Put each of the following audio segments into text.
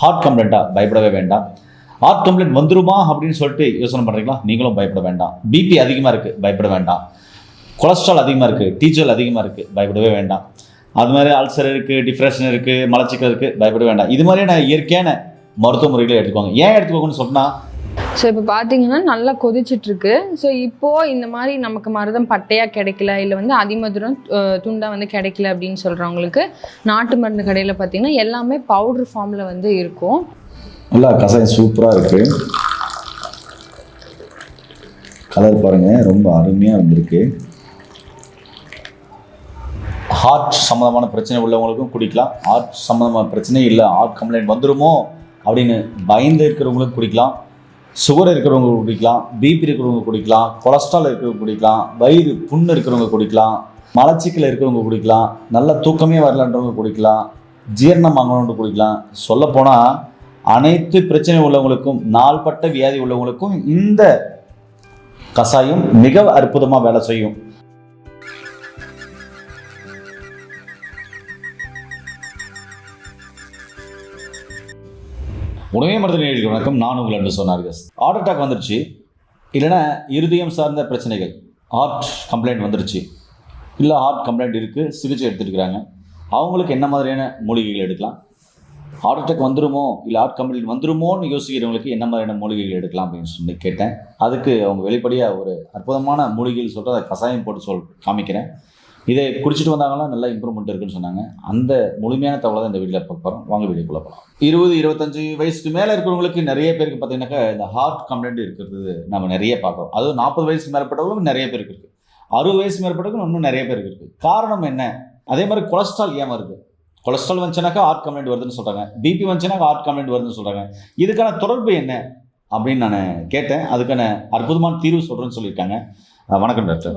Heart கம்ப்ளைண்ட்டாக பயப்படவே வேண்டாம். Heart complaint வந்துருமா அப்படின்னு சொல்லிட்டு யோசனை பண்ணுறீங்களா நீங்களும் பயப்பட வேண்டாம். பிபி அதிகமாக இருக்குது பயப்பட வேண்டாம். கொலஸ்ட்ரால் அதிகமாக இருக்குது டீச்சல் அதிகமாக இருக்குது பயப்படவே வேண்டாம். அது மாதிரி அல்சர் இருக்குது டிப்ரெஷன் இருக்குது மலச்சிக்கல் இருக்குது பயப்பட வேண்டாம். இது மாதிரியான இயற்கையான மருத்துவ முறைகளை எடுத்துக்கோங்க. ஏன் எடுத்துக்கோங்கன்னு சொன்னால் ஸோ இப்போ பார்த்தீங்கன்னா நல்லா கொதிச்சிட்ருக்கு. ஸோ இப்போது இந்த மாதிரி நமக்கு மருதம் பட்டையாக கிடைக்கல இல்லை வந்து அதிமதுரம் துண்டாக வந்து கிடைக்கல அப்படின்னு சொல்கிறவங்களுக்கு நாட்டு மருந்து கடையில் பார்த்தீங்கன்னா எல்லாமே பவுடர் ஃபார்மில் வந்து இருக்கும். நல்லா கசாயம் சூப்பராக இருக்குது கலர் பாருங்கள் ரொம்ப அருமையாக வந்திருக்கு ஹார்ட் சம்மந்தமான பிரச்சனை உள்ளவங்களுக்கும் குடிக்கலாம். ஹார்ட் சம்மந்தமான பிரச்சனை இல்லை ஹார்ட் கம்ப்ளைண்ட் வந்துருமோ அப்படின்னு பயந்து இருக்கிறவங்களுக்கும் குடிக்கலாம். சுகர் இருக்கிறவங்க குடிக்கலாம் பிபி இருக்கிறவங்க குடிக்கலாம் கொலஸ்ட்ரால் இருக்கிறவங்க குடிக்கலாம் வயிறு புண்ணு இருக்கிறவங்க குடிக்கலாம் மலச்சிக்கல் இருக்கிறவங்க குடிக்கலாம் நல்ல தூக்கமே வரலன்றவங்க குடிக்கலாம் ஜீரணம் ஆகணும்னு குடிக்கலாம். சொல்லப்போனால் அனைத்து பிரச்சனை உள்ளவங்களுக்கும் நாள்பட்ட வியாதி உள்ளவங்களுக்கும் இந்த கசாயம் மிக அற்புதமாக வேலை செய்யும். உணவே மருந்து நேயர்களுக்கு வணக்கம். நான் உங்கள் என்று சொன்னார்கள் ஹார்ட் அட்டாக் வந்துருச்சு. இல்லைன்னா இருதயம் சார்ந்த பிரச்சனைகள். ஹார்ட் கம்ப்ளைண்ட் வந்துருச்சு. இல்லை ஹார்ட் கம்ப்ளைண்ட் இருக்குது சிகிச்சை எடுத்துருக்குறாங்க. அவங்களுக்கு என்ன மாதிரியான மூலிகைகள் எடுக்கலாம்? ஹார்ட் அட்டாக் வந்துருமோ? இல்லை ஹார்ட் கம்ப்ளைண்ட் வந்துருமோன்னு யோசிக்கிறவங்களுக்கு என்ன மாதிரியான மூலிகைகள் எடுக்கலாம் அப்படின்னு சொல்லி கேட்டேன். அதுக்கு அவங்க வெளிப்படையாக ஒரு அற்புதமான மூலிகைகள் சொல்லிட்டு அதை கசாயம் போட்டு சொல் காமிக்கிறேன். இதை குடிச்சிட்டு வந்தாங்கன்னா நல்லா இம்ப்ரூவ்மெண்ட் இருக்குன்னு சொன்னாங்க. அந்த முழுமையான தகவலை தான் இந்த வீட்டில் பார்க்குறோம் போகிறோம் வாங்க வீடியோக்குள்ள போகலாம் இருபது இருபத்தஞ்சு வயசுக்கு மேலே இருக்கிறவங்களுக்கு நிறைய பேருக்கு பார்த்தீங்கன்னாக்கா இந்த ஹார்ட் கம்ப்ளைண்ட் இருக்கிறது நம்ம நிறைய பார்க்குறோம். அதுவும் நாற்பது வயசுக்கு மேற்பட்டவங்களும் நிறைய பேருக்கு இருக்குது அறுபது வயசு மேற்பட்டவங்களும் இன்னும் நிறைய பேருக்கு இருக்குது காரணம் என்ன? அதே மாதிரி கொலஸ்ட்ரால் ஏன் வருது? கொலஸ்ட்ரால் வந்துச்சுனாக்கா ஹார்ட் கம்ப்ளைண்ட் வருதுன்னு சொல்கிறாங்க பிபி வந்துச்சுனாக்கா ஹார்ட் கம்ப்ளைண்ட் வருதுன்னு சொல்கிறாங்க இதுக்கான தொடர்பு என்ன? அப்படின்னு நான் கேட்டேன். அதுக்கான அற்புதமான தீர்வு சொல்கிறேன்னு சொல்லியிருக்காங்க. வணக்கம் டாக்டர்.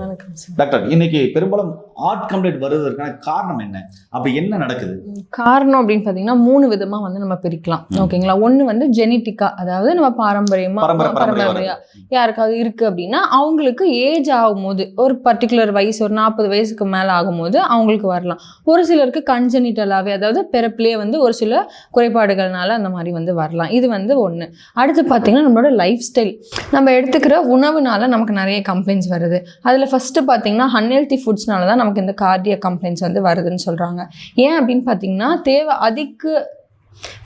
டாக்டர் இன்னைக்கு பெரும்பாலும் ஹார்ட் கம்ப்ளைண்ட் வருவதற்கான காரணம் என்ன? அப்ப என்ன நடக்குது? காரணம் அப்படின்னு பார்த்தீங்கன்னா மூணு விதமாக வந்து நம்ம பிரிக்கலாம். ஓகேங்களா? ஒன்று வந்து ஜெனட்டிக்காக அதாவது நம்ம பாரம்பரியமாக பரம்பரை பரம்பரை பாரம்பரியா யாருக்காவது இருக்குது அப்படின்னா அவங்களுக்கு ஏஜ் ஆகும்போது ஒரு பர்டிகுலர் வயசு ஒரு நாற்பது வயசுக்கு மேலே ஆகும்போது அவங்களுக்கு வரலாம். ஒரு சிலருக்கு கன்ஜெனிட்டலாகவே அதாவது பிறப்பிலே வந்து ஒரு சில குறைபாடுகள்னால அந்த மாதிரி வந்து வரலாம். இது வந்து ஒன்று அடுத்து பார்த்தீங்கன்னா நம்மளோட லைஃப் ஸ்டைல் நம்ம எடுத்துக்கிற உணவுனால நமக்கு நிறைய கம்ப்ளைண்ட்ஸ் வருது. அதில் ஃபஸ்ட்டு பார்த்தீங்கன்னா அன்ஹெல்தி ஃபுட்ஸ்னால தான் நமக்கு இந்த கார்டிய கம்ப்ளைண்ட்ஸ் வந்து வருதுன்னு சொல்கிறாங்க ஏன் அப்படின்னு பார்த்தீங்கன்னா தேவை அதிக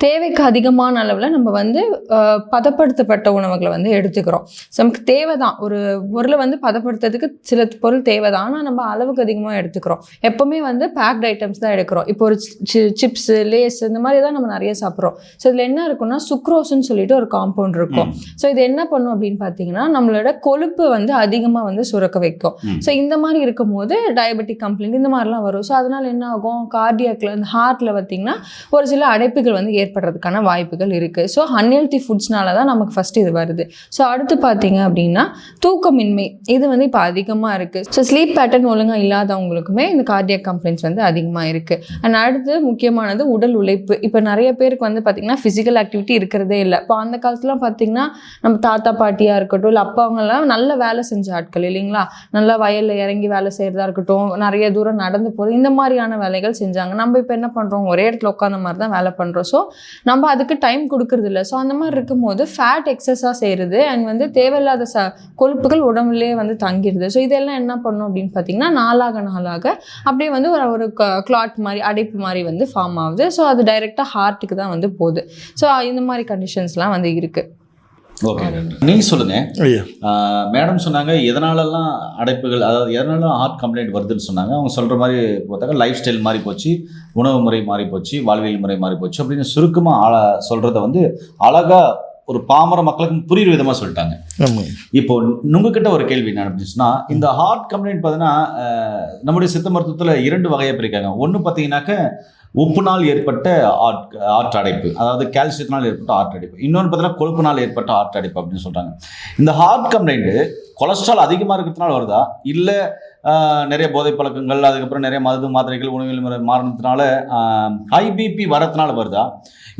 தேவைக்கு அதிகமான அளவில் நம்ம வந்து பதப்படுத்தப்பட்ட உணவுகளை வந்து எடுத்துக்கிறோம். ஸோ நமக்கு தேவை தான் ஒரு பொருளை வந்து பதப்படுத்துறதுக்கு சில பொருள் தேவை தான் ஆனால் நம்ம அளவுக்கு அதிகமாக எடுத்துக்கிறோம். எப்போவுமே வந்து பேக்ட் ஐட்டம்ஸ் தான் எடுக்கிறோம். இப்போ ஒரு சிப்ஸு லேஸ் இந்த மாதிரி தான் நம்ம நிறைய சாப்பிட்றோம். ஸோ இதில் என்ன இருக்குன்னா சுக்ரோஸ்ன்னு சொல்லிட்டு ஒரு காம்பவுண்ட் இருக்கும். ஸோ இது என்ன பண்ணும் அப்படின்னு பார்த்தீங்கன்னா நம்மளோட கொழுப்பு வந்து அதிகமாக வந்து சுரக்க வைக்கும். ஸோ இந்த மாதிரி இருக்கும்போது டயபெட்டிக் கம்ப்ளைண்ட் இந்த மாதிரிலாம் வரும். ஸோ அதனால என்ன ஆகும்? கார்டியாக்ல இந்த ஹார்ட்ல பார்த்தீங்கன்னா ஒரு சில அடைப்புகள் வந்து ஏற்படுறதுக்கான வாய்ப்புகள் இருக்குது ஸோ அன்ஹெல்தி ஃபுட்ஸ்னால தான் நமக்கு ஃபஸ்ட்டு இது வருது. ஸோ அடுத்து பார்த்தீங்க அப்படின்னா தூக்கமின்மை. இது வந்து இப்போ அதிகமாக இருக்குது ஸோ ஸ்லீப் பேட்டர்ன் ஒழுங்காக இல்லாதவங்களுக்குமே இந்த கார்டியக் கம்ப்ளைண்ட்ஸ் வந்து அதிகமாக இருக்குது அண்ட் அடுத்து முக்கியமானது உடல் உழைப்பு. இப்போ நிறைய பேருக்கு வந்து பார்த்திங்கன்னா ஃபிசிக்கல் ஆக்டிவிட்டி இருக்கிறதே இல்லை. இப்போ அந்த காலத்துலாம் பார்த்திங்கன்னா நம்ம தாத்தா பாட்டியாக இருக்கட்டும் இல்லை அப்பாவங்கெல்லாம் நல்ல வேலை செஞ்ச ஆட்கள் இல்லைங்களா? நல்லா வயலில் இறங்கி வேலை செய்கிறதா இருக்கட்டும் நிறைய தூரம் நடந்து போகிறது இந்த மாதிரியான வேலைகள் செஞ்சாங்க. நம்ம இப்போ என்ன பண்ணுறோம் ஒரே இடத்துல உட்காந்த மாதிரி தான் வேலை பண்ணுறோம் ஸோ நம்ம அதுக்கு டைம் கொடுக்கறது இல்லை ஸோ அந்த மாதிரி இருக்கும்போது ஃபேட் எக்ஸஸாக செய்கிறது அண்ட் வந்து தேவையில்லாத ச கொழுப்புகள் உடம்புலேயே வந்து தங்கிடுது ஸோ இதெல்லாம் என்ன பண்ணும் அப்படின்னு பார்த்தீங்கன்னா நாளாக நாளாக அப்படியே வந்து ஒரு ஒரு கிளாட் மாதிரி அடைப்பு மாதிரி வந்து ஃபார்ம் ஆகுது. ஸோ அது டைரெக்டாக ஹார்ட்டுக்கு தான் வந்து போகுது. ஸோ இந்த மாதிரி கண்டிஷன்ஸ்லாம் வந்து இருக்குது ஓகே நீ சொல்லுங்க. ஐயா. மேடம் சொன்னாங்க எதனாலலாம் அடைப்புகள் அதாவது எதனால ஹார்ட் கம்ப்ளைண்ட் வருதுன்னு சொன்னாங்க? அவங்க சொல்ற மாதிரி பார்த்தாக்க லைஃப் ஸ்டைல் மாறி போச்சு உணவு முறை மாறி போச்சு வாழ்வியல் முறை மாறி போச்சு அப்படின்னு சுருக்கமாக ஆள சொல்றத வந்து அழகா ஒரு பாமர மக்களுக்கு புரியுற விதமா சொல்லிட்டாங்க. இப்போ உங்ககிட்ட ஒரு கேள்வி என்ன அப்படின்னு சொன்னா இந்த ஹார்ட் கம்ப்ளைண்ட் பார்த்தீங்கன்னா நம்முடைய சித்த மருத்துவத்தில் இரண்டு வகையாக பிரிக்காங்க ஒன்று பார்த்தீங்கன்னாக்க உப்புனால் ஏற்பட்ட ஆட் அடைப்பு அதாவது கால்சியத்தினால் ஏற்பட்ட ஆற்று அடைப்பு. இன்னொன்று பார்த்தீங்கன்னா கொழுப்புனால் ஏற்பட்ட ஆற்று அடைப்பு அப்படின்னு சொல்றாங்க. இந்த ஹார்ட் கம்ப்ளைண்ட்டு கொலஸ்ட்ரால் அதிகமாக இருக்கிறதுனால வருதா? இல்லை நிறைய போதை பழக்கங்கள் அதுக்கப்புறம் நிறைய மருந்து மாத்திரைகள் உணவில் முறை மாறினதுனால ஹைபிபி வரதுனால வருதா?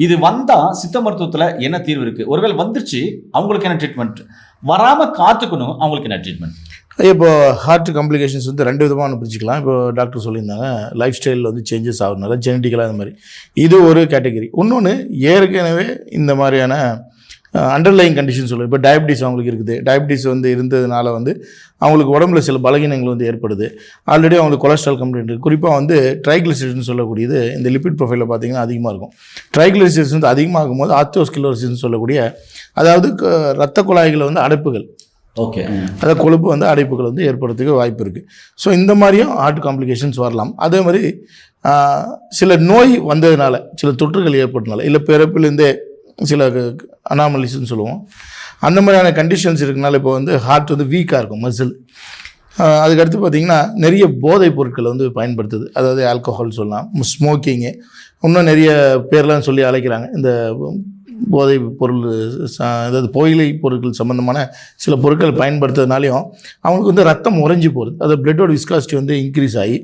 இது வந்தால் சித்த மருத்துவத்தில் என்ன தீர்வு இருக்குது ஒருவேளை வந்துருச்சு அவங்களுக்கு என்ன ட்ரீட்மெண்ட் வராமல் காத்துக்கணும் அவங்களுக்கு என்ன ட்ரீட்மெண்ட் இப்போ ஹார்ட் காம்ப்ளிகேஷன்ஸ் வந்து ரெண்டு விதமான பிரிச்சுக்கலாம். இப்போ டாக்டர் சொல்லியிருந்தாங்க லைஃப் ஸ்டைலில் வந்து சேஞ்சஸ் ஆகுறதுனால ஜெனட்டிக்கலாக இந்த மாதிரி. இது ஒரு கேட்டகரி இன்னொன்று ஏற்கனவே இந்த மாதிரியான அண்டர்லைங் கண்டிஷன் சொல்லுவோம் இப்போ டயபிட்டிஸ் அவங்களுக்கு இருக்குது. டயபிட்டிஸ் வந்து இருந்ததுனால வந்து அவங்களுக்கு உடம்புல சில பலகீனங்கள் வந்து ஏற்படுது. ஆல்ரெடி அவங்களுக்கு கொலஸ்ட்ரால் கம்ப்ளைண்ட் இருக்குது குறிப்பாக வந்து ட்ரைக்ளிசரிட்னு சொல்லக்கூடியது இந்த லிபிட் ப்ரொஃபைலில் பார்த்தீங்கன்னா அதிகமாக இருக்கும். ட்ரைக்ளிசரிட்ஸ் வந்து அதிகமாகும் போது ஆத்தோஸ்கிலோசிஸ்னு சொல்லக்கூடிய அதாவது ரத்த குழாய்களில் வந்து அடைப்புகள். ஓகே அதாவது கொழுப்பு வந்து அடைப்புகள் வந்து ஏற்படுறதுக்கு வாய்ப்பு இருக்குது ஸோ இந்த மாதிரியும் ஹார்ட் காம்ப்ளிகேஷன்ஸ் வரலாம். அதே மாதிரி சில நோய் வந்ததுனால சில தொற்றுகள் ஏற்பட்டனால இல்லை பிறப்பிலேருந்தே சில அனாமலிஸ்ன்னு சொல்லுவோம். அந்த மாதிரியான கண்டிஷன்ஸ் இருக்குனால இப்போ வந்து ஹார்ட் வந்து வீக்காக இருக்கும் மசில் அதுக்கடுத்து பார்த்திங்கன்னா நிறைய போதைப் பொருட்களை வந்து பயன்படுத்துது. அதாவது ஆல்கஹால் சொல்லலாம் ஸ்மோக்கிங்கு இன்னும் நிறைய பேர்லாம் சொல்லி அழைக்கிறாங்க. இந்த போதை பொருள் அதாவது புகையிலை பொருட்கள் சம்மந்தமான சில பொருட்கள் பயன்படுத்துறதுனாலையும் அவங்களுக்கு வந்து ரத்தம் உறைஞ்சி போகுது. அது பிளட்டோட விஸ்காசிட்டி வந்து இன்க்ரீஸ் ஆகி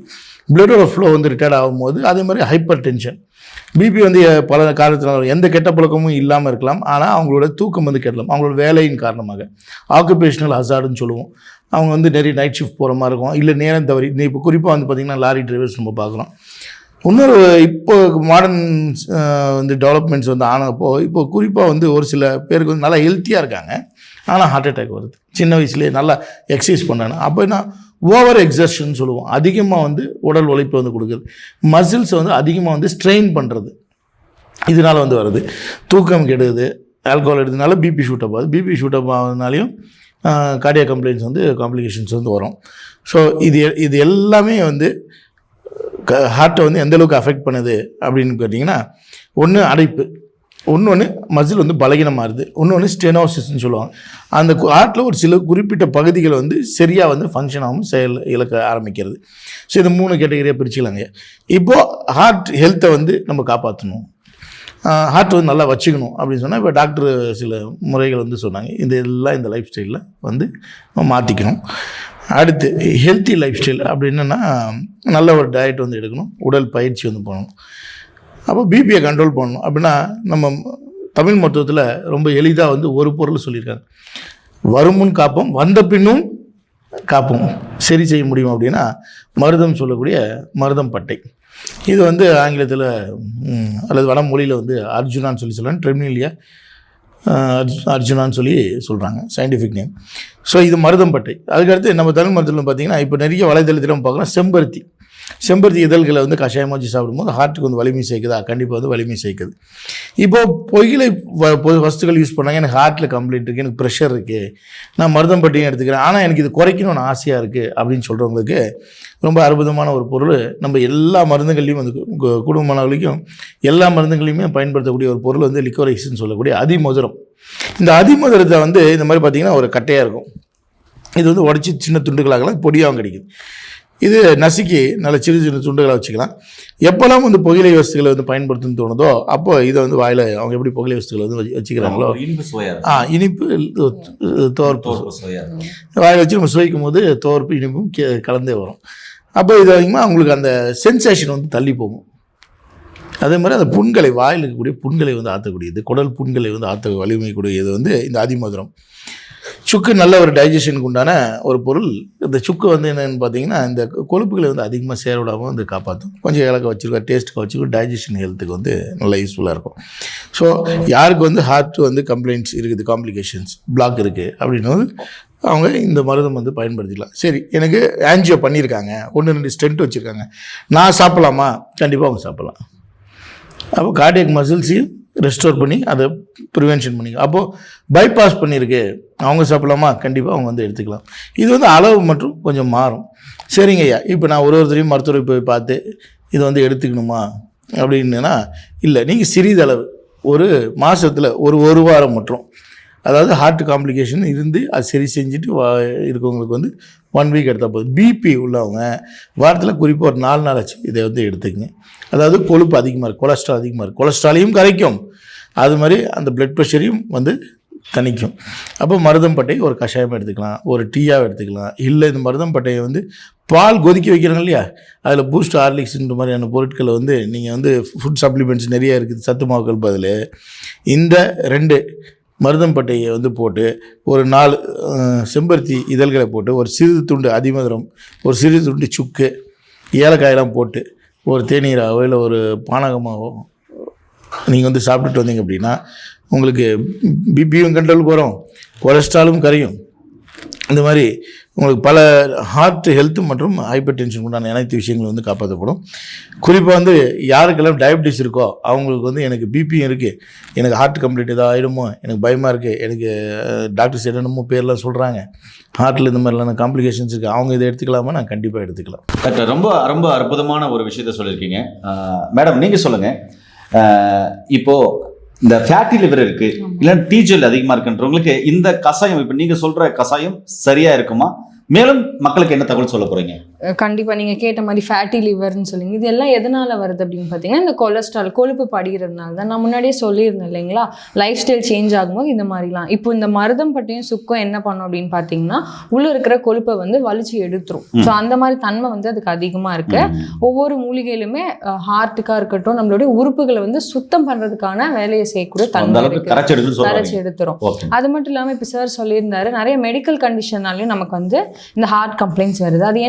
பிளட்டோட ஃப்ளோ வந்து ரிட்டையர்ட் ஆகும்போது அதே மாதிரி ஹைப்பர் டென்ஷன் பிபி வந்து பல காரணத்தினால எந்த கெட்ட பழக்கமும் இல்லாமல் இருக்கலாம். ஆனால் அவங்களோட தூக்கம் வந்து கெடலாம். அவங்களோட வேலையின் காரணமாக. ஆக்குபேஷனல் ஹசார்டுன்னு சொல்லுவோம். அவங்க வந்து நிறைய நைட் ஷிஃப்ட் போகிற மாதிரி இருக்கும். இல்லை நேரம் தவறி இப்போ குறிப்பாக வந்து பார்த்திங்கன்னா லாரி டிரைவர்ஸ் நம்ம பார்க்குறோம் இன்னொரு இப்போ மாடர்ன் வந்து டெவலப்மெண்ட்ஸ் வந்து ஆனப்போ இப்போ குறிப்பாக வந்து ஒரு சில பேருக்கு வந்து நல்லா ஹெல்த்தியாக இருக்காங்க. ஆனால் ஹார்ட் அட்டாக் வருது. சின்ன வயசுலேயே நல்லா எக்ஸசைஸ் பண்ணாங்க. அப்போ என்ன? ஓவர் எக்ஸர்ஷன் சொல்லுவோம். அதிகமாக வந்து உடல் உழைப்பு வந்து கொடுக்குறது மசில்ஸை வந்து அதிகமாக வந்து ஸ்ட்ரெயின் பண்ணுறது இதனால் வந்து வருது. தூக்கம் கெடுது. ஆல்கோஹால் எடுத்ததுனால பிபி ஷூட் அப் ஆகுது. பிபி ஷூட் அப் ஆகுதுனாலையும் கார்டியா கம்ப்ளைண்ட்ஸ் வந்து காம்ப்ளிகேஷன்ஸ் வந்து வரும். ஸோ இது இது எல்லாமே வந்து ஹார்ட்டை வந்து எந்த அளவுக்கு அஃபெக்ட் பண்ணுது அப்படின்னு கேட்டிங்கன்னா ஒன்று அடைப்பு ஒன்று மசில் வந்து பலகீனமாகுது இன்னொன்று ஸ்டெனோசிஸ்ன்னு சொல்லுவாங்க. அந்த ஹார்ட்டில் ஒரு சில குறிப்பிட்ட பகுதிகள் வந்து சரியாக வந்து ஃபங்க்ஷன் ஆகும் செயல் இழக்க ஆரம்பிக்கிறது. ஸோ இது மூணு கேட்டகரியாக பிரிச்சுக்கலாங்க. இப்போது ஹார்ட் ஹெல்த்தை வந்து நம்ம காப்பாற்றணும் ஹார்ட் வந்து நல்லா வச்சுக்கணும் அப்படின்னு சொன்னால் இப்போ டாக்டர் சில முறைகள் வந்து சொன்னாங்க. இந்த எல்லாம் இந்த லைஃப் ஸ்டைலில் வந்து நம்ம மாற்றிக்கணும் அடுத்து ஹெல்த்தி லைஃப் ஸ்டைல் அப்படின்னா நல்ல ஒரு டயட் வந்து எடுக்கணும். உடல் பயிற்சி வந்து பண்ணணும். அப்போ பிபியை கண்ட்ரோல் பண்ணணும். அப்படின்னா நம்ம தமிழ் மருத்துவத்தில் ரொம்ப எளிதாக வந்து ஒரு பொருள் சொல்லியிருக்காங்க. வருமுன் காப்போம் வந்த பின்னும் காப்போம். சரி செய்ய முடியும் அப்படின்னா மருதம் சொல்லக்கூடிய மருதம் பட்டை. இது வந்து ஆங்கிலத்தில் அல்லது வடமொழியில் வந்து அர்ஜுனான்னு சொல்லி சொல்லலாம். ட்ரெமிலியா அர்ஜுனான்னு சொல்லி சொல்கிறாங்க சயின்டிஃபிக் நேம் ஸோ இது மருதம்பட்டை. அதுக்கடுத்து நம்ம தமிழ் மருத்துவத்தில் பார்த்தீங்கன்னா இப்போ நிறைய வலைதளத்தில் பார்க்கலாம். செம்பருத்தி. செம்பருத்தி இதழ்களை வந்து கஷாயமாக வச்சு சாப்பிடும்போது ஹார்ட்டுக்கு வந்து வலிமை சேர்க்குதா? கண்டிப்பாக வந்து வலிமை சேர்க்குது. இப்போது பொய்களை வ- வஸ்துக்கள் யூஸ் பண்ணாங்க. எனக்கு ஹார்ட்டில் கம்ப்ளைண்ட் இருக்குது எனக்கு ப்ரெஷர் இருக்குது நான் மருதம் பட்டியும் எடுத்துக்கிறேன். ஆனால் எனக்கு இது குறைக்கணும்னு ஆசையாக இருக்குது அப்படின்னு சொல்கிறவங்களுக்கு ரொம்ப அற்புதமான ஒரு பொருள். நம்ம எல்லா மருந்துகள்லையும் வந்து கு- குடும்பமானவர்களுக்கும் எல்லா மருந்துகளையுமே பயன்படுத்தக்கூடிய ஒரு பொருள் வந்து லிக்கோரைஸ்ன்னு சொல்லக்கூடிய அதிமதுரம். இந்த அதிமதுரத்தை வந்து இந்த மாதிரி பார்த்திங்கன்னா ஒரு கட்டையாக இருக்கும். இது வந்து உடச்சி சின்ன துண்டுகளாகலாம் பொடியாகவும் கிடைக்குது. இது நசுக்கி நல்ல சிறு சின்ன துண்டுகளை வச்சுக்கலாம். எப்போல்லாம் வந்து புகையிலை வஸ்துகளை வந்து பயன்படுத்தணும்னு தோணுதோ அப்போ இதை வந்து வாயில் அவங்க எப்படி புகையிலை வஸ்துகளை வந்து வச்சு- வச்சுக்கிறாங்களோ? ஆ இனிப்பு தோற்பு. வாயில் வச்சு நம்ம சுவைக்கும் போது தோற்பு இனிப்பும் கலந்தே வரும். அப்போ இது அதிகமாக அவங்களுக்கு அந்த சென்சேஷன் வந்து தள்ளி போகும். அதே மாதிரி அந்த புண்களை வாயில் இருக்கக்கூடிய புண்களை வந்து ஆற்றக்கூடியது குடல் புண்களை வந்து ஆற்ற வலிமை கூடியது வந்து இந்த அதிமதுரம் சுக்கு நல்ல ஒரு டைஜஷனுக்கு உண்டான ஒரு பொருள். இந்த சுக்கு வந்து என்னென்னு பார்த்தீங்கன்னா இந்த கொழுப்புகளை வந்து அதிகமாக சேரவிடாமல் வந்து காப்பாற்றும் கொஞ்சம் இலக்க வச்சுருக்கோம் டேஸ்ட்டுக்கு வச்சுருக்கோம் டைஜஷன் ஹெல்த்துக்கு வந்து நல்லா யூஸ்ஃபுல்லாக இருக்கும். ஸோ யாருக்கு வந்து ஹார்ட் வந்து கம்ப்ளைண்ட்ஸ் இருக்குது காம்ப்ளிகேஷன்ஸ் பிளாக் இருக்குது அப்படின்னும் அவங்க இந்த மருந்தம் வந்து பயன்படுத்திக்கலாம். சரி எனக்கு ஆன்ஜியோ பண்ணியிருக்காங்க. ஒன்று ரெண்டு ஸ்டென்ட் வச்சுருக்காங்க. நான் சாப்பிட்லாமா? கண்டிப்பாக அவங்க சாப்பிட்லாம். அப்போ கார்டியக் மசில்ஸையும் ரெஸ்டோர் பண்ணி அதை ப்ரிவென்ஷன் பண்ணி அப்போது பைபாஸ் பண்ணியிருக்கு அவங்க சாப்பிடலாமா? கண்டிப்பாக அவங்க வந்து எடுத்துக்கலாம். இது வந்து அளவு மற்றும் கொஞ்சம் மாறும். சரிங்க ஐயா. இப்போ நான் ஒரு ஒருத்தரையும் மருத்துவரை போய் பார்த்து இதை வந்து எடுத்துக்கணுமா? அப்படின்னா இல்லை. நீங்கள் சிறிதளவு ஒரு மாதத்தில் ஒரு ஒரு வாரம் மட்டும். அதாவது ஹார்ட் காம்ப்ளிகேஷன் இருந்து அது சரி செஞ்சுட்டு வா இருக்கவங்களுக்கு வந்து ஒன் வீக் எடுத்தால் போதும். பிபி உள்ளவங்க வாரத்தில் குறிப்பாக ஒரு நாலு நாள் ஆச்சு. இதை வந்து எடுத்துக்கங்க. அதாவது கொழுப்பு அதிகமாக இருக்குது கொலஸ்ட்ரால் அதிகமாக இருக்குது கொலஸ்ட்ராலையும் கரைக்கும். அது மாதிரி அந்த பிளட் ப்ரெஷரையும் வந்து தணிக்கும். அப்போ மருதம்பட்டை ஒரு கஷாயம் எடுத்துக்கலாம் ஒரு டீயாக எடுத்துக்கலாம். இல்லை இந்த மருதம்பட்டையை வந்து பால் கொதிக்க வைக்கிறாங்க இல்லையா? அதில் பூஸ்ட் ஹார்லிக்ஸ்ன்ற மாதிரியான பொருட்களை வந்து நீங்கள் வந்து ஃபுட் சப்ளிமெண்ட்ஸ் நிறைய இருக்குது சத்து மாவுக்கள் பதில். இந்த ரெண்டு மருதம்பட்டையை வந்து போட்டு ஒரு நாலு செம்பருத்தி இதழ்களை போட்டு ஒரு சிறிது துண்டு அதிமதுரம் ஒரு சிறிது துண்டு சுக்கு ஏலக்காயெல்லாம் போட்டு ஒரு தேநீராகவோ இல்லை ஒரு பானகமாகவோ நீங்கள் வந்து சாப்பிட்டுட்டு வந்தீங்க அப்படின்னா உங்களுக்கு பிபியும் கண்ட்ரோலுக்கு வரும் கொலஸ்ட்ராலும் கரையும் இந்த மாதிரி உங்களுக்கு பல ஹார்ட் ஹெல்த் மற்றும் ஹைப்பர் டென்ஷன் உண்டான அனைத்து விஷயங்களும் வந்து காப்பாற்றப்படும். குறிப்பாக வந்து யாருக்கெல்லாம் டயபிட்டிஸ் இருக்கோ அவங்களுக்கு வந்து எனக்கு பிபியும் இருக்குது எனக்கு ஹார்ட் கம்ப்ளீட் ஏதாவது ஆகிடுமோ எனக்கு பயமாக இருக்குது எனக்கு டாக்டர்ஸ் என்னென்னமோ பேர்லாம் சொல்கிறாங்க ஹார்ட்டில் இந்த மாதிரிலான காம்ப்ளிகேஷன்ஸ் இருக்குது அவங்க இதை எடுத்துக்கலாமா? நான் கண்டிப்பாக எடுத்துக்கலாம். டாக்டர் ரொம்ப ரொம்ப அற்புதமான ஒரு விஷயத்த சொல்லியிருக்கீங்க. மேடம் நீங்கள் சொல்லுங்கள் இப்போது இந்த ஃபேட்டி லிவர் இருக்கு இல்லைன்னா டீஜல் அதிகமா இருக்குன்றவங்களுக்கு இந்த கஷாயம் இப்போ நீங்க சொல்ற கஷாயம் சரியா இருக்குமா? மேலும் மக்களுக்கு என்ன தகவல் சொல்ல போறீங்க? கண்டிப்பாக நீங்கள் கேட்ட மாதிரி ஃபேட்டி லிவர்னு சொல்லிங்க. இது எல்லாம் எதனால் வருது அப்படின்னு பார்த்தீங்கன்னா இந்த கொலஸ்ட்ரால் கொழுப்பு படிகிறதுனால தான். நான் முன்னாடியே சொல்லியிருந்தேன் இல்லைங்களா? லைஃப் ஸ்டைல் சேஞ்ச் ஆகும்போது இந்த மாதிரிலாம். இப்போ இந்த மருதம் பட்டியும் சுக்கம் என்ன பண்ணும் அப்படின்னு பார்த்தீங்கன்னா உள்ளே இருக்கிற கொழுப்பை வந்து வலிச்சு எடுத்துரும். ஸோ அந்த மாதிரி தன்மை வந்து அதுக்கு அதிகமாக இருக்கு. ஒவ்வொரு மூலிகையிலுமே ஹார்ட்டுக்காக இருக்கட்டும் நம்மளுடைய உறுப்புகளை வந்து சுத்தம் பண்ணுறதுக்கான வேலையை செய்யக்கூடிய தன்மை கரைச்சி எடுத்துரும். அது மட்டும் இல்லாமல் இப்போ சார் சொல்லியிருந்தாரு நிறைய மெடிக்கல் கண்டிஷனாலையும் நமக்கு வந்து இந்த ஹார்ட் கம்ப்ளைண்ட்ஸ் வருது. அது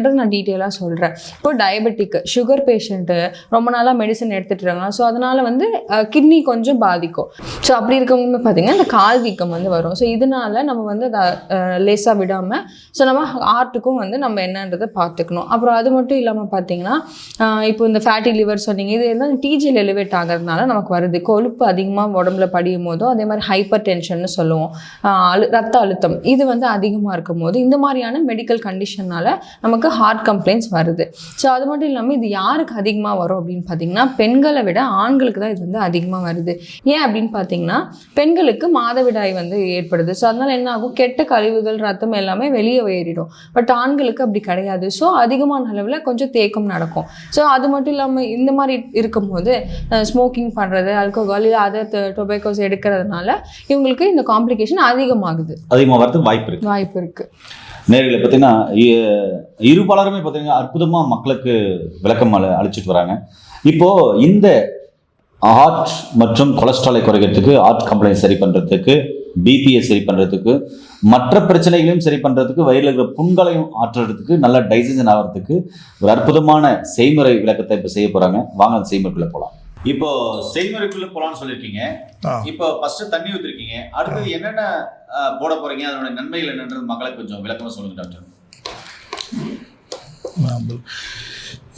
என்னென்னன்றது நான் டீட்டெயிலாக சொல்கிறேன் இப்போ டயபெட்டிக் சுகர் பேஷண்ட்டு ரொம்ப நாளாக மெடிசன் எடுத்துட்டு இருக்காங்க. ஸோ அதனால் வந்து கிட்னி கொஞ்சம் பாதிக்கும். ஸோ அப்படி இருக்கவங்க பார்த்தீங்கன்னா இந்த கால் வீக்கம் வந்து வரும். ஸோ இதனால நம்ம வந்து அதை லேசாக விடாமல் ஸோ நம்ம ஹார்ட்டுக்கும் வந்து நம்ம என்னன்றதை பார்த்துக்கணும் அப்புறம் அது மட்டும் இல்லாமல் பார்த்தீங்கன்னா இப்போ இந்த ஃபேட்டி லிவர் சொன்னீங்க. இது எல்லாம் டிஜியில் எலிவேட் ஆகிறதுனால நமக்கு வருது. கொழுப்பு அதிகமாக உடம்புல படியும் போதோ அதே மாதிரி ஹைப்பர் டென்ஷன்னு சொல்லுவோம் அழு ரத்த அழுத்தம் இது வந்து அதிகமாக இருக்கும் போது இந்த மாதிரியான மெடிக்கல் கண்டிஷனால நமக்கு ஹார்ட் கம்ப்ளைண்ட்ஸ் வருது. ஸோ அது மட்டும் இல்லாமல் இது யாருக்கு அதிகமாக வரும் அப்படின்னு பார்த்தீங்கன்னா பெண்களை விட ஆண்களுக்கு தான் இது வந்து அதிகமாக வருது. ஏன் அப்படின்னு பார்த்தீங்கன்னா பெண்களுக்கு மாதவிடாய் வந்து ஏற்படுது. ஸோ அதனால என்ன ஆகும்? கெட்ட கழிவுகள் ரத்தம் எல்லாமே வெளியே ஏறிடும். பட் ஆண்களுக்கு அப்படி கிடையாது. ஸோ அதிகமான அளவில் கொஞ்சம் தேக்கம் நடக்கும். ஸோ அது மட்டும் இல்லாமல் இந்த மாதிரி இருக்கும்போது ஸ்மோக்கிங் பண்ணுறது ஆல்கோஹால் இல்லை அதர் டொபேக்கோஸ் எடுக்கிறதுனால இவங்களுக்கு இந்த காம்ப்ளிகேஷன் அதிகமாகுது. அதிகமாக வரதுக்கு வாய்ப்பு இருக்கு. வாய்ப்பு இருக்கு. நேர்களை பார்த்தீங்கன்னா இரு பலருமே பார்த்தீங்கன்னா அற்புதமாக மக்களுக்கு விளக்கம் அள- அழிச்சிட்டு வராங்க. இப்போ இந்த ஹார்ட் மற்றும் கொலஸ்ட்ராலை குறைக்கிறதுக்கு ஹார்ட் கம்ப்ளைண்ட் சரி பண்ணுறதுக்கு பிபியை சரி பண்ணுறதுக்கு மற்ற பிரச்சனைகளையும் சரி பண்ணுறதுக்கு வயிறில் இருக்கிற புண்களையும் ஆற்றுறதுக்கு நல்ல டைஜஷன் ஆகிறதுக்கு ஒரு அற்புதமான செய்முறை விளக்கத்தை இப்போ செய்ய போகிறாங்க வாங்க அந்த செய்முறைக்குள்ளே போகலாம் இப்போ செய்முறைக்குள்ளே போகலான்னு சொல்லியிருக்கீங்க. இப்போ ஃபர்ஸ்ட் தண்ணி ஊற்றிருக்கீங்க அடுத்தது என்னென்ன போட போறீங்க? அதோட நன்மைகள் என்னன்றது மக்களுக்கு கொஞ்சம் விளக்கமா சொல்லுங்க டாக்டர்.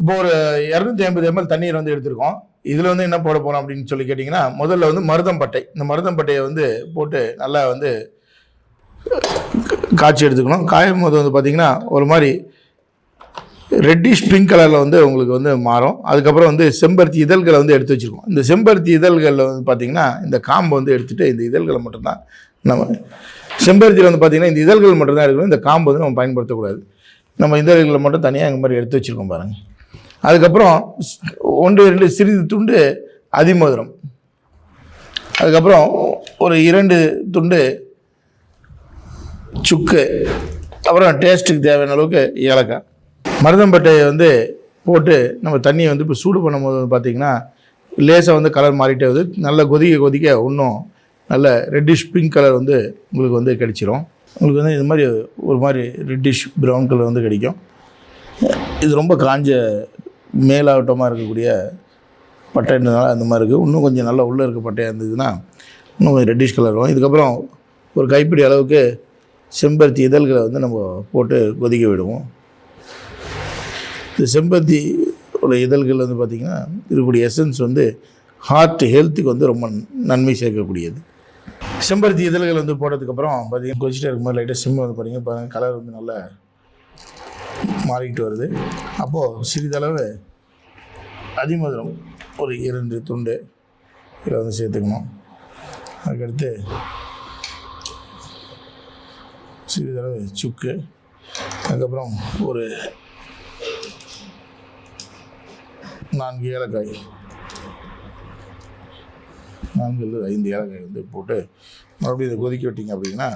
இப்போ ஒரு இரநூத்தி ஐம்பது எம்எல் தண்ணீர் வந்து எடுத்திருக்கோம். இதில் வந்து என்ன போட போகிறோம் அப்படின்னு சொல்லி கேட்டிங்கன்னா முதல்ல வந்து மருதம்பட்டை இந்த மருதம்பட்டையை வந்து போட்டு நல்லா வந்து காய்ச்சி எடுத்துக்கணும். காயும் போது வந்து பார்த்திங்கன்னா ஒரு மாதிரி ரெட்டிஷ் பிங்க் கலரில் வந்து உங்களுக்கு வந்து மாறும். அதுக்கப்புறம் வந்து செம்பருத்தி இதழ்களை வந்து எடுத்து வச்சுருக்கோம். இந்த செம்பருத்தி இதழ்களில் வந்து பார்த்திங்கன்னா இந்த காம்பை வந்து எடுத்துகிட்டு இந்த இதழ்களை மட்டும்தான் நம்ம செம்பருத்தியில் வந்து பார்த்திங்கன்னா இந்த இதழ்கள் மட்டும்தான் எடுக்கணும். இந்த காம்பு வந்து நம்ம பயன்படுத்தக்கூடாது. நம்ம இதழ்களை மட்டும் தனியாக இந்த மாதிரி எடுத்து வச்சுருக்கோம் பாருங்கள் அதுக்கப்புறம் ஒன்று ரெண்டு சிறிது துண்டு அதிமதுரம். அதுக்கப்புறம் ஒரு இரண்டு துண்டு சுக்கு. அப்புறம் டேஸ்ட்டுக்கு தேவையான அளவுக்கு ஏலக்காய். மருதம்பட்டையை வந்து போட்டு நம்ம தண்ணியை வந்து இப்போ சூடு பண்ணும்போது வந்து பார்த்திங்கன்னா லேசாக வந்து கலர் மாறிட்டே வருது. நல்ல கொதிக்க கொதிக்க இன்னும் நல்ல ரெட்டிஷ் பிங்க் கலர் வந்து உங்களுக்கு வந்து கிடைச்சிரும். உங்களுக்கு வந்து இது மாதிரி ஒரு மாதிரி ரெட்டிஷ் ப்ரௌன் கலர் வந்து கிடைக்கும். இது ரொம்ப காஞ்ச மேலாவட்டமாக இருக்கக்கூடிய பட்டைன்றதுனால அந்த மாதிரி இருக்குது இன்னும் கொஞ்சம் நல்லா உள்ளே இருக்க பட்டையாக இருந்ததுன்னா இன்னும் கொஞ்சம் ரெட்டிஷ் கலர் வரும். இதுக்கப்புறம் ஒரு கைப்பிடி அளவுக்கு செம்பருத்தி இதழ்களை வந்து நம்ம போட்டு கொதிக்க விடுவோம். இந்த செம்பருத்தி உள்ள இதழ்கள் வந்து பார்த்திங்கன்னா இருக்கக்கூடிய எசன்ஸ் வந்து ஹார்ட் ஹெல்த்துக்கு வந்து ரொம்ப நன்மை சேர்க்கக்கூடியது. செம்பருத்தி இதழ்கள் வந்து போட்டதுக்கப்புறம் பார்த்தீங்கன்னா கொதிச்சுட்டே இருக்கும்போது லைட்டாக சிம் வந்து பார்த்தீங்கன்னா பாருங்கள் கலர் வந்து நல்லா மாறிக்கிட்டு வருது. அப்போது சிறிதளவு அதிமதுரம் ஒரு இரண்டு துண்டு இதில் வந்து சேர்த்துக்கணும். அதுக்கடுத்து சிறிதளவு சுக்கு. அதுக்கப்புறம் ஒரு நான்கு ஏலக்காய். நான்கு அல்லது ஐந்து ஏலக்காய் வந்து போட்டு மறுபடியும் இதை கொதிக்க விட்டீங்க அப்படின்னா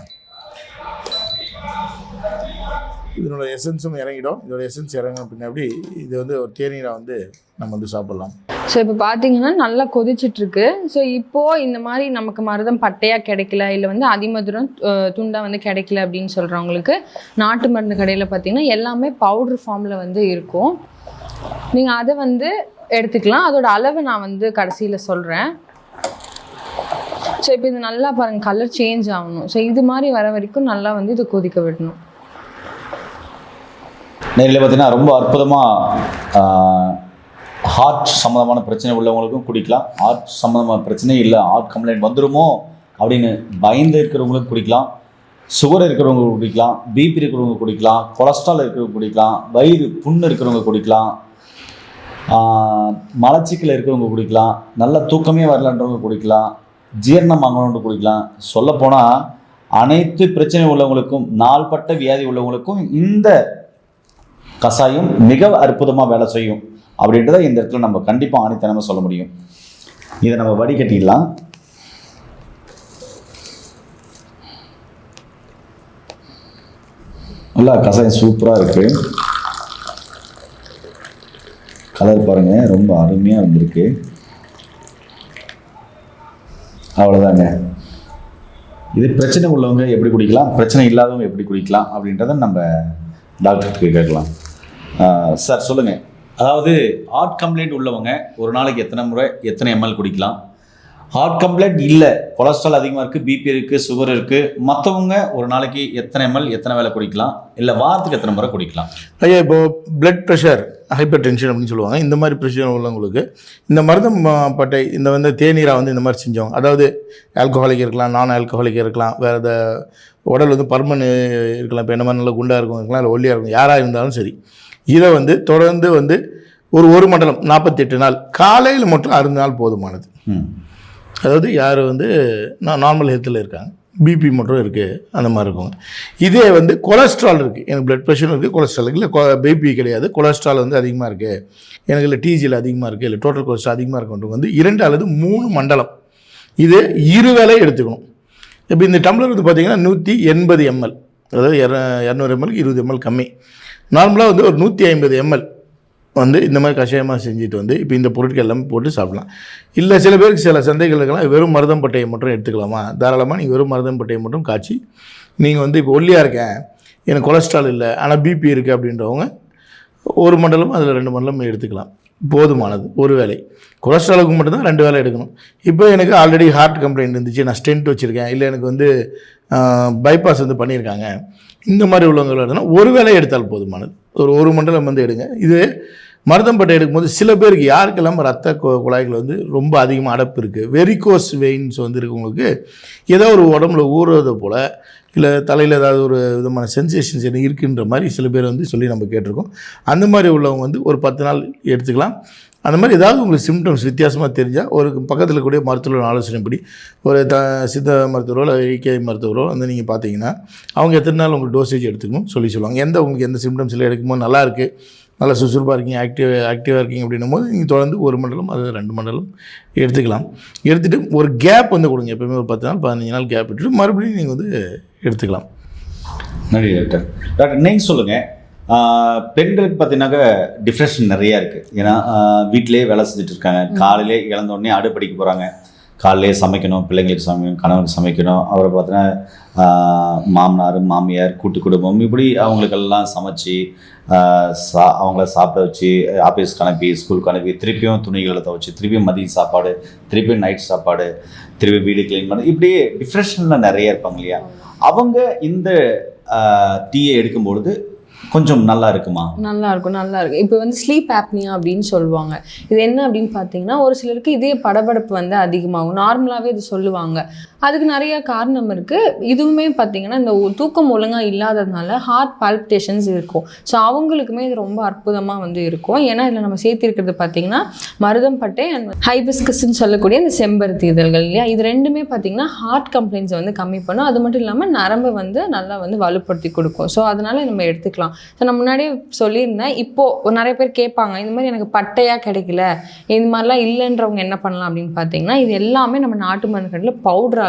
இதனோட எசன்ஸும் இறங்கிடும். இதோட எசன்ஸ் இறங்கின பின்னாடி இது வந்து ஒரு தேநீரை வந்து நம்ம வந்து சாப்பிடலாம். ஸோ இப்போ பார்த்தீங்கன்னா நல்லா கொதிச்சிட்ருக்கு. ஸோ இப்போது இந்த மாதிரி நமக்கு மருதம் பட்டையாக கிடைக்கல இல்லை வந்து அதிமதுரம் துண்டாக வந்து கிடைக்கல அப்படின்னு சொல்கிறவங்களுக்கு நாட்டு மருந்து கடையில் பார்த்தீங்கன்னா எல்லாமே பவுடர் ஃபார்மில் வந்து இருக்கும். நீங்கள் அதை வந்து எடுத்துக்கலாம். அதோட அளவு நான் வந்து கடைசியில் சொல்கிறேன் ஸோ இப்போ இது நல்லா பாருங்கள் கலர் சேஞ்ச் ஆகணும். ஸோ இது மாதிரி வர வரைக்கும் நல்லா வந்து இதை கொதிக்க விடணும். நேரில் பார்த்தீங்கன்னா ரொம்ப அற்புதமாக ஹார்ட் சம்மந்தமான பிரச்சனை உள்ளவங்களுக்கும் குடிக்கலாம். ஹார்ட் சம்மந்தமான பிரச்சனை இல்லை ஹார்ட் கம்ப்ளைண்ட் வந்துடுமோ அப்படின்னு பயந்து இருக்கிறவங்களுக்கும் குடிக்கலாம். சுகர் இருக்கிறவங்க குடிக்கலாம். பிபி இருக்கிறவங்க குடிக்கலாம். கொலஸ்ட்ரால் இருக்கிறவங்க குடிக்கலாம். வயிறு புண்ணு இருக்கிறவங்க குடிக்கலாம். மலச்சிக்கல் இருக்கிறவங்க குடிக்கலாம். நல்ல தூக்கமே வரலன்றவங்க குடிக்கலாம். ஜீரணம் ஆகணும்னு குடிக்கலாம். சொல்லப்போனால் அனைத்து பிரச்சனை உள்ளவங்களுக்கும் நாள்பட்ட வியாதி உள்ளவங்களுக்கும் இந்த கஷாயம் மிக அற்புதமாக வேலை செய்யும். அப்படின்றத இந்த இடத்துல நம்ம கண்டிப்பாக ஆணித்தனமாக சொல்ல முடியும். இதை நம்ம வடிகட்டிடலாம். நல்லா கஷாயம் சூப்பராக இருக்குது கலர் பாருங்க ரொம்ப அருமையாக வந்திருக்கு அவ்வளோதாங்க இது பிரச்சனை உள்ளவங்க எப்படி குடிக்கலாம்? பிரச்சனை இல்லாதவங்க எப்படி குடிக்கலாம்? அப்படின்றத நம்ம டாக்டருக்கு கேட்கலாம். சார் சொல்லுங்கள் அதாவது ஹார்ட் கம்ப்ளைண்ட் உள்ளவங்க ஒரு நாளைக்கு எத்தனை முறை எத்தனை எம்எல் குடிக்கலாம்? ஹார்ட் கம்ப்ளைண்ட் இல்லை. கொலஸ்ட்ரால் அதிகமாக இருக்குது பிபி இருக்குது சுகர் இருக்குது மற்றவங்க ஒரு நாளைக்கு எத்தனை எம்எல் எத்தனை வேலை குடிக்கலாம்? இல்லை வாரத்துக்கு எத்தனை முறை குடிக்கலாம்? ஐயா இப்போ பிளட் ப்ரெஷர் ஹைப்பர் டென்ஷன் அப்படின்னு சொல்லுவாங்க. இந்த மாதிரி பிரச்சனை உள்ளவங்களுக்கு இந்த மருதம் ஆ, பட்டை இந்த வந்து தேநீராக வந்து இந்த மாதிரி செஞ்சவங்க அதாவது ஆல்கஹாலிக் இருக்கலாம் நான் ஆல்கஹாலிக் இருக்கலாம் வேறு இந்த உடல் வந்து பருமன் இருக்கலாம் இப்போ என்ன மாதிரி நல்லா குண்டாக இருக்கும் இருக்கலாம் இல்லை ஒல்லியாக இருக்கும் யாராக இருந்தாலும் சரி இதை வந்து தொடர்ந்து வந்து ஒரு ஒரு மண்டலம் நாற்பத்தெட்டு நாள் காலையில் மட்டும் அருந்தினால் போதுமானது. ம். அதாவது யார் வந்து நான் நார்மல் ஹெல்த்தில் இருக்காங்க. பிபி மட்டும் இருக்குது அந்த மாதிரி இருக்குங்க இதே வந்து கொலஸ்ட்ரால் இருக்குது எனக்கு பிளட் ப்ரெஷரும் இருக்குது கொலஸ்ட்ரால் இல்லை பிபி கிடையாது. கொலஸ்ட்ரால் வந்து அதிகமாக இருக்குது எனக்கு இல்லை டிஜியில் அதிகமாக இருக்குது இல்லை டோட்டல் கொலஸ்ட்ரால் அதிகமாக இருக்குன்றவங்க வந்து இரண்டு அல்லது மூணு மண்டலம். இது இருவேளை எடுத்துக்கணும். இப்போ இந்த டம்ளர் வந்து பார்த்தீங்கன்னா நூற்றி எண்பது எம்எல் அதாவது இர- இரநூறு எம்எல் இருபது எம்எல் கம்மி. நார்மலாக வந்து ஒரு நூற்றி ஐம்பது எம்எல் வந்து இந்த மாதிரி கஷாயமாக செஞ்சுட்டு வந்து இப்போ இந்த பொருட்கள் எல்லாமே போட்டு சாப்பிடலாம். இல்லை சில பேருக்கு சில சந்தைகள் இருக்கலாம் வெறும் மருதம்பட்டையை மட்டும் எடுத்துக்கலாமா? தாராளமாக நீங்கள் வெறும் மருதம் பட்டையை மட்டும் காய்ச்சி நீங்கள் வந்து இப்போ ஒல்லியாக இருக்கேன் எனக்கு கொலஸ்ட்ரால் இல்லை ஆனால் பிபி இருக்குது அப்படின்றவங்க ஒரு மண்டலம் அதில் ரெண்டு மண்டலம் எடுத்துக்கலாம். போதுமானது ஒரு வேளை. கொலஸ்ட்ராலுக்கு மட்டும்தான் ரெண்டு வேலை எடுக்கணும். இப்போ எனக்கு ஆல்ரெடி ஹார்ட் கம்ப்ளைண்ட் இருந்துச்சு நான் ஸ்டென்ட் வச்சுருக்கேன் இல்லை எனக்கு வந்து பைபாஸ் வந்து பண்ணியிருக்காங்க. இந்த மாதிரி உள்ளவங்க எடுத்தனா ஒரு வேளை எடுத்தால் போதுமானது. ஒரு ஒரு மண்டலம் வந்து எடுங்க. இது மருதம்பட்டை எடுக்கும்போது சில பேருக்கு யாருக்கெல்லாம் ரத்த குழாய்கள் வந்து ரொம்ப அதிகமாக அடப்பு இருக்குது வெரிகோஸ் வெயின்ஸ் வந்து இருக்கவங்களுக்கு ஏதோ ஒரு உடம்புல ஊறுறது போல் இல்லை தலையில் ஏதாவது ஒரு விதமான சென்சேஷன்ஸ் என்ன இருக்குன்ற மாதிரி சில பேர் வந்து சொல்லி நம்ம கேட்டிருக்கோம். அந்த மாதிரி உள்ளவங்க வந்து ஒரு பத்து நாள் எடுத்துக்கலாம். அந்த மாதிரி ஏதாவது உங்களுக்கு சிம்டம்ஸ் வித்தியாசமாக தெரிஞ்சால் ஒரு பக்கத்தில் கூடிய மருத்துவ ஆலோசனைப்படி ஒரு த சித்த மருத்துவரோ இல்லை இயற்கை மருத்துவரோ வந்து நீங்கள் பார்த்தீங்கன்னா அவங்க எத்தனை நாள் உங்களுக்கு டோசேஜ் எடுத்துக்கணும் சொல்லி சொல்லுவாங்க. எந்த உங்களுக்கு எந்த சிம்டம்ஸ் இல்லை எடுக்கும்போது நல்லா நல்லா சுறுசுறுப்பாக இருக்கீங்க ஆக்டிவ் ஆக்டிவாக இருக்கீங்க அப்படின்னும் போது நீங்கள் தொடர்ந்து ஒரு மண்டலம் அது ரெண்டு மண்டலம் எடுத்துக்கலாம். எடுத்துகிட்டு ஒரு கேப் வந்து கொடுங்க. எப்போயுமே ஒரு பத்து நாள் பதினஞ்சு நாள் கேப் விட்டுட்டு மறுபடியும் நீங்கள் வந்து எடுத்துக்கலாம். நன்றி டாக்டர். டாக்டர் நீங்கள் சொல்லுங்கள் பெண்களுக்கு பார்த்தீங்கன்னாக்க டிப்ரெஷன் நிறையா இருக்குது ஏன்னா வீட்டிலேயே வேலை செஞ்சுட்டு இருக்காங்க. காலையிலே இழந்த உடனே அடுப்படிக்க போகிறாங்க காலையிலே சமைக்கணும் பிள்ளைங்களுக்கு சமைக்கணும் கணவனுக்கு சமைக்கணும். அப்புறம் பார்த்தீங்கன்னா மாமனார் மாமியார் கூட்டு குடும்பம் இப்படி அவங்களுக்கெல்லாம் சமைச்சு சா அவங்கள சாப்பிட வச்சு ஆஃபீஸ்க்கு அனுப்பி ஸ்கூலுக்கு அனுப்பி திருப்பியும் துணிகளை துவைச்சு திருப்பியும் மதியம் சாப்பாடு திருப்பியும் நைட் சாப்பாடு திருப்பி வீடு க்ளீன் பண்ண இப்படி டிப்ரெஷனில் நிறைய இருப்பாங்க இல்லையா? அவங்க இந்த டீயை எடுக்கும்பொழுது கொஞ்சம் நல்லா இருக்குமா? நல்லா இருக்கும் நல்லா இருக்கும். இப்போ வந்து ஸ்லீப் ஆப்னியா அப்படின்னு சொல்லுவாங்க. இது என்ன அப்படின்னு பார்த்தீங்கன்னா ஒரு சிலருக்கு இதே படபடப்பு வந்து அதிகமாகும். நார்மலாகவே இது சொல்லுவாங்க. அதுக்கு நிறைய காரணம் இருக்குது இதுவுமே பார்த்தீங்கன்னா இந்த தூக்கம் ஒழுங்காக இல்லாததுனால ஹார்ட் பால்பிட்டேஷன்ஸ் இருக்கும். ஸோ அவங்களுக்குமே இது ரொம்ப அற்புதமாக வந்து இருக்கும். ஏன்னா இதில் நம்ம சேர்த்திருக்கிறது பார்த்தீங்கன்னா மருதம்பட்டை அண்ட் ஹைபிஸ்கஸ்ன்னு சொல்லக்கூடிய இந்த செம்பருத்தி இதழ்கள் இல்லையா? இது ரெண்டுமே பார்த்தீங்கன்னா ஹார்ட் கம்ப்ளைண்ட்ஸை வந்து கம்மி பண்ணும். அது மட்டும் இல்லாமல் நரம்பை வந்து நல்லா வந்து வலுப்படுத்தி கொடுக்கும். ஸோ அதனால நம்ம எடுத்துக்கலாம். ஸோ நான் முன்னாடியே சொல்லியிருந்தேன். இப்போது நிறைய பேர் கேட்பாங்க இந்த மாதிரி எனக்கு பட்டையாக கிடைக்கல? இந்த மாதிரிலாம் இல்லைன்றவங்க என்ன பண்ணலாம்? அப்படின்னு பார்த்தீங்கன்னா இது எல்லாமே நம்ம நாட்டு மருந்து கடையில்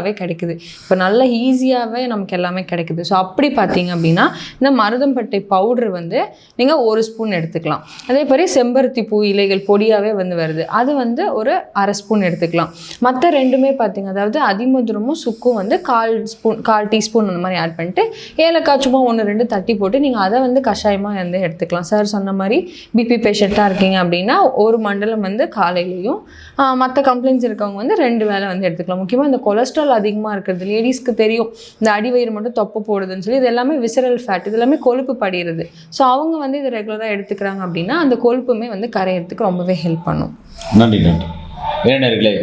பவுடராகவே கிடைக்குது. இப்போ நல்ல ஈஸியாகவே நமக்கு எல்லாமே கிடைக்குது. ஸோ அப்படி பார்த்தீங்க அப்படின்னா இந்த மருதம்பட்டை பவுடர் வந்து நீங்கள் ஒரு ஸ்பூன் எடுத்துக்கலாம். அதே மாதிரி செம்பருத்தி பூ இலைகள் பொடியாகவே வந்து வருது. அது வந்து ஒரு அரை ஸ்பூன் எடுத்துக்கலாம். மற்ற ரெண்டுமே பார்த்தீங்க அதாவது அதிமதுரமும் சுக்கும் வந்து கால் ஸ்பூன் கால் டீஸ்பூன் அந்த மாதிரி ஆட் பண்ணிட்டு ஏலக்காய் சும்மா ஒன்று ரெண்டு தட்டி போட்டு நீங்கள் அதை வந்து கஷாயமாக வந்து எடுத்துக்கலாம். சார் சொன்ன மாதிரி பிபி பேஷண்ட்டாக இருக்கீங்க அப்படின்னா ஒரு மண்டலம் வந்து காலையிலையும் மற்ற கம்ப்ளைண்ட்ஸ் இருக்கவங்க வந்து ரெண்டு வேலை வந்து எடுத்துக்கலாம். முக்கியமாக இந்த கொலஸ்ட்ரால் அதிகமாக இருக்கிறது லேடிஸ்க்கு தெரியும். இந்த அடிவயிறு மட்டும் தொப்பு போடுதுன்னு சொல்லி இது எல்லாமே விசரல் ஃபேட் இது எல்லாமே கொழுப்பு படிகிறது ஸோ அவங்க வந்து இது ரெகுலராக எடுத்துக்கிறாங்க அப்படின்னா அந்த கொழுப்புமே வந்து கரையிறதுக்கு ரொம்பவே ஹெல்ப் பண்ணும். நன்றி நன்றி. இளைஞர்களே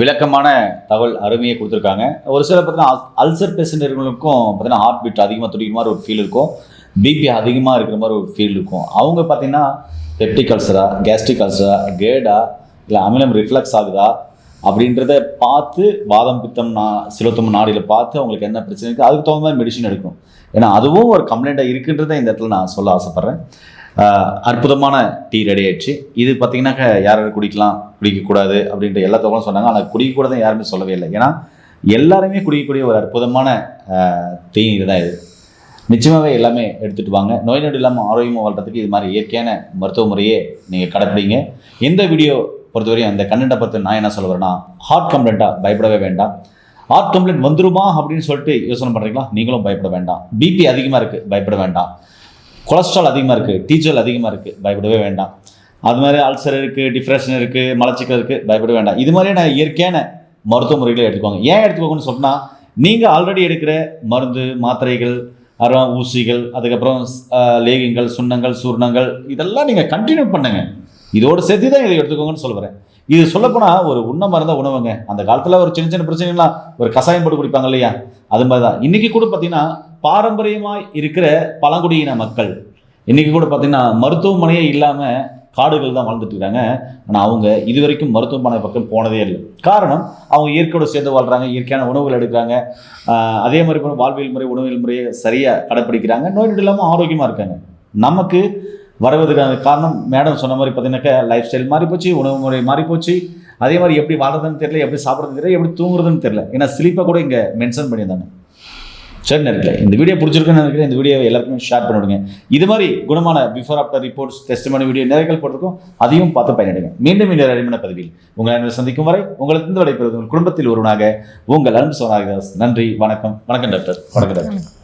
விளக்கமான தகவல் அருமையை கொடுத்துருக்காங்க. ஒரு சில பார்த்தீங்கன்னா அல்சர் பேஷண்ட் இருக்கிறவங்களுக்கும் பார்த்தீங்கன்னா ஹார்ட் பீட் அதிகமாக துடிக்கிற மாதிரி ஒரு ஃபீல் இருக்கும். பிபி அதிகமாக இருக்கிற மாதிரி ஒரு ஃபீல் இருக்கும். அவங்க பார்த்தீங்கன்னா பெப்டிக் அல்சரா கேஸ்ட்ரிக் அல்சரா கேடா இல்லை அமிலம் ரிஃப்ளக்ஸ் ஆகுதா? அப்படின்றத பார்த்து வாதம் பித்தம் நா சிலத்தம் நாடியில் பார்த்து அவங்களுக்கு என்ன பிரச்சனை இருக்குது அதுக்கு தகுந்த மாதிரி மெடிசன் எடுக்கணும். ஏன்னா அதுவும் ஒரு கம்ப்ளைண்ட்டாக இருக்குன்றதை இந்த இடத்துல நான் சொல்ல ஆசைப்பட்றேன். அற்புதமான டீ ரெடி ஆயிடுச்சு. இது பார்த்தீங்கன்னாக்கா யார் யார் குடிக்கலாம் குடிக்கக்கூடாது அப்படின்ற எல்லா தகவலும் சொன்னாங்க. ஆனால் குடிக்கக்கூடாதுன்னு யாருமே சொல்லவே இல்லை. ஏன்னா எல்லாருமே குடிக்கக்கூடிய ஒரு அற்புதமான ஆஹ் தேநீர் தான் இது. நிச்சயமாகவே எல்லாமே எடுத்துகிட்டு வாங்க. நோய் நொடி இல்லாமல் ஆரோக்கியமாக வாழ்றதுக்கு இது மாதிரி இயற்கையான மருத்துவ முறையே நீங்கள் கடைப்பிடிங்க. இந்த வீடியோ பொறுத்தவரையும் அந்த கண்டென்ட்டை பார்த்து நான் என்ன சொல்ல வரேன்னா ஹார்ட் கம்ப்ளைண்ட்டாக பயப்படவே வேண்டாம். ஹார்ட் கம்ப்ளைண்ட் வந்துருமா அப்படின்னு சொல்லிட்டு யோசனை பண்ணுறீங்களா நீங்களும் பயப்பட வேண்டாம். பிபி அதிகமாக இருக்குது பயப்பட வேண்டாம். கொலஸ்ட்ரால் அதிகமாக இருக்குது டீச்சல் அதிகமாக இருக்குது பயப்படவே வேண்டாம். அது மாதிரி அல்சர் இருக்குது டிப்ரெஷன் இருக்குது மலச்சிக்கல் இருக்குது பயப்பட வேண்டாம். இது மாதிரியான இயற்கையான மருத்துவ முறைகளை எடுத்துக்கோங்க. ஏன் எடுத்துக்கோங்கன்னு சொன்னால் நீங்கள் ஆல்ரெடி எடுக்கிற மருந்து மாத்திரைகள் அப்புறம் ஊசிகள் அதுக்கப்புறம் ஆஹ், லேகியங்கள் சுண்ணங்கள் சூர்ணங்கள் இதெல்லாம் நீங்கள் கண்டினியூ பண்ணுங்கள் இதோடு சேர்த்து தான் இதை எடுத்துக்கோங்கன்னு சொல்லுறேன் இது சொல்லப்போனால் ஒரு உண்ண மருந்த உணவுங்க. அந்த காலத்தில் ஒரு சின்ன சின்ன பிரச்சனைகள்லாம் ஒரு கசாயம் போட்டு குடிப்பாங்க இல்லையா? அது மாதிரி தான் இன்றைக்கி கூட பார்த்தீங்கன்னா பாரம்பரியமாக இருக்கிற பழங்குடியின மக்கள் இன்றைக்கி கூட பார்த்தீங்கன்னா மருத்துவமனையே இல்லாமல் காடுகள் தான் வாழ்ந்துட்டு இருக்காங்க. ஆனால் அவங்க இது வரைக்கும் மருத்துவமனை பக்கம் போனதே இல்லை. காரணம் அவங்க இயற்கையோட சேர்ந்து வாழ்கிறாங்க இயற்கையான உணவுகள் எடுக்கிறாங்க. அதே மாதிரி இப்போ வாழ்வியல் முறை உணவியல் முறையை சரியாக கடைப்பிடிக்கிறாங்க. நோய் நொடி இல்லாமல் ஆரோக்கியமாக இருக்காங்க. நமக்கு வருவதற்கான காரணம் மேடம் சொன்ன மாதிரி பார்த்தீங்கன்னாக்கா லைஃப் ஸ்டைல் மாறி போச்சு உணவு முறை மாறி போச்சு. அதே மாதிரி எப்படி வாழ்றதுன்னு தெரியல எப்படி சாப்பிட்றதுன்னு தெரியல எப்படி தூங்குறதுன்னு தெரியல. ஏன்னா ஸ்லீப்பை கூட இங்கே மென்ஷன் பண்ணியிருந்தாங்க. சரி நேரத்தில் இந்த வீடியோ பிடிச்சிருக்குன்னு நினைக்கிறேன். இந்த வீடியோவை எல்லாருக்குமே ஷேர் பண்ணிவிடுங்க. இது மாதிரி குணமான பிஃபோர் ஆஃப்டர் ரிப்போர்ட்ஸ் டெஸ்ட் பண்ண வீடியோ நிறைகள் போட்டிருக்கோம். அதையும் பார்த்து பயனடைங்க. மீண்டும் இந்த அருமையான பதிவில் உங்கள் அன்பு சந்திக்கும் வரை உங்களுக்கு இருந்து விடைபெறுவது உங்கள் குடும்பத்தில் ஒருவனாக உங்கள் அன்பு சோனாகிதாஸ் நன்றி வணக்கம். வணக்கம் டாக்டர். வணக்கம் டாக்டர்.